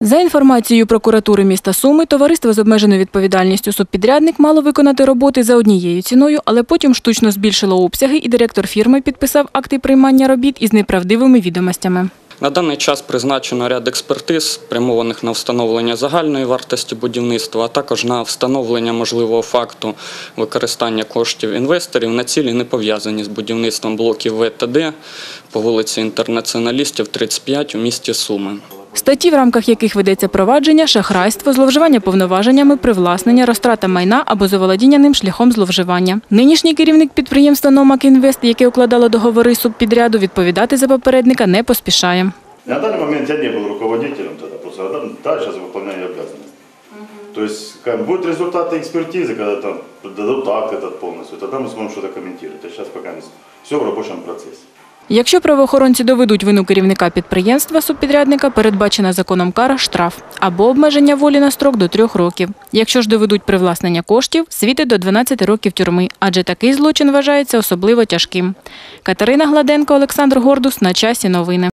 За інформацією прокуратури міста Суми, товариство з обмеженою відповідальністю субпідрядник мало виконати роботи за однією ціною, але потім штучно збільшило обсяги, і директор фірми підписав акти приймання робіт із неправдивими відомостями. На даний час призначено ряд експертиз, спрямованих на встановлення загальної вартості будівництва, а також на встановлення можливого факту використання коштів інвесторів на цілі, не пов'язані з будівництвом блоків В та Д по вулиці Інтернаціоналістів, 35 у місті Суми. Статті, в рамках яких ведеться провадження, шахрайство, зловживання повноваженнями, привласнення, розтрата майна або заволодіння ним шляхом зловживання. Нинішній керівник підприємства «Номак Інвест», яке укладало договори з субпідряду, відповідати за попередника не поспішає. На данный момент я не был руководителем тогда, просто а да- да, сейчас выполняю обязанности. То есть как будут результаты экспертизы, когда там дадут акт этот полностью, тогда мы сможем что-то комментировать. А сейчас пока не все в рабочем процессе. Якщо правоохоронці доведуть вину керівника підприємства субпідрядника, передбачена законом кара штраф або обмеження волі на строк до трьох років. Якщо ж доведуть привласнення коштів, світить до 12 років тюрми, адже такий злочин вважається особливо тяжким. Катерина Гладенко, Олександр Гордус. На часі новини.